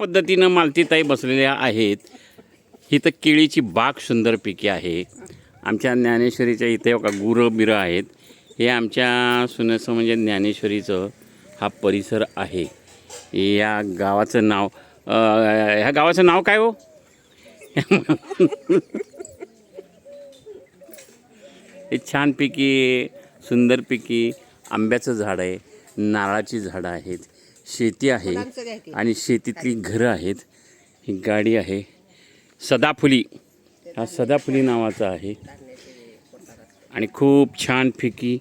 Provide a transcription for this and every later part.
पद्धतीनं मालतीताई बसलेल्या आहेत. ही तर केळीची बाग सुंदरपैकी आहे. आमच्या ज्ञानेश्वरीच्या इथे का गुरं बिरं आहेत. हे आमच्या सुनेचं म्हणजे ज्ञानेश्वरीचं हा परिसर आहे. या गावाचं नाव ह्या गावाचं नाव काय हो? हे छानपैकी सुंदरपैकी आंब्याचं झाड आहे. नारळाची झाडं आहेत. शेती आहे आणि शेतीतली घरं आहेत. ही गाडी आहे. सदाफुली. हा सदाफुली नावाचा आहे. आणि खूप छानपैकी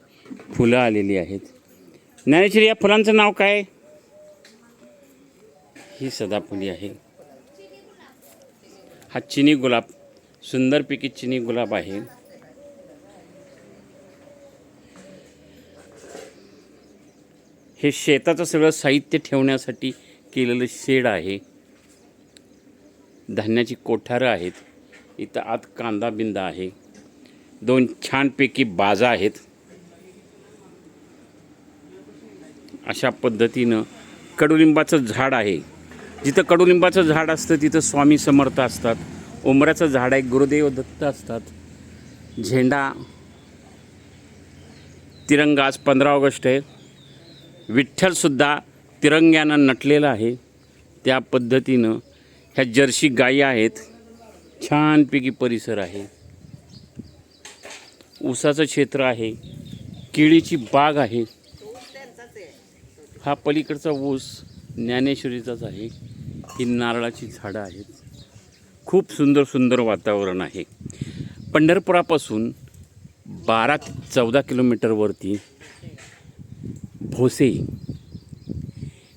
फुलं आलेली आहेत. ज्ञानेश्वरी या फुलांचं नाव काय? ही सदाफुली आहे. हा चिनी गुलाब. सुंदरपैकी चिनी गुलाब आहे. हे शेताचं सगळं साहित्य ठेवण्यासाठी केलेलं शेड आहे. धान्याची कोठारं आहेत. इथं आत कांदा बिंदा आहे. दोन छानपैकी बाजा आहेत. अशा पद्धतीनं कडुलिंबाचं झाड आहे. जिथं कडुलिंबाचं झाड असतं तिथं स्वामी समर्थ असतात. उमराचं झाड आहे गुरुदेव दत्त असतात. झेंडा तिरंगा आज पंधरा ऑगस्ट आहे. विठ्ठलसुद्धा तिरंग्यानं नटलेलं आहे. त्या पद्धतीनं ह्या जर्सी गायी आहेत. छानपैकी परिसर आहे. ऊसाचं क्षेत्र आहे. केळीची बाग आहे. हा पलीकडचा ऊस ज्ञानेश्वरीचाच आहे. ही नारळाची झाडं आहेत. खूप सुंदर सुंदर वातावरण आहे. पंढरपुरापासून बारा ते चौदा किलोमीटरवरती भोसे.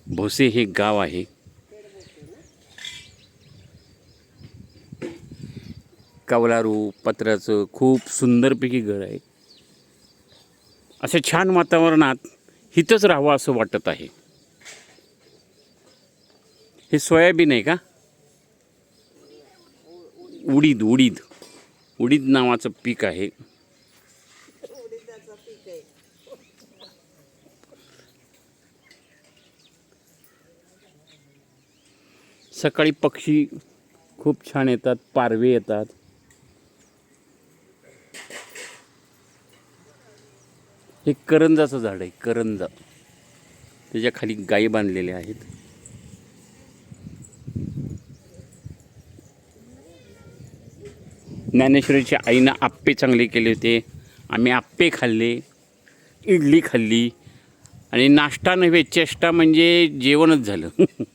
भोसे हे गाव आहे. कवलारू पत्र्याचं खूप सुंदरपैकी घर आहे. अशा छान वातावरणात हिथंच राहावं असं वाटत आहे. हे सोयाबीन आहे का? उडीद उडीद. उडीद नावाचं पीक आहे. सकाळी पक्षी खूप छान येतात पारवे येतात. हे करंजाचं झाड आहे करंजा. त्याच्याखाली गायी बांधलेल्या आहेत. ज्ञानेश्वरीच्या आईनं आप्पे चांगले केले होते. आम्ही आप्पे खाल्ले इडली खाल्ली. आणि नाश्ता नव्हे चेष्टा म्हणजे जेवणच झालं.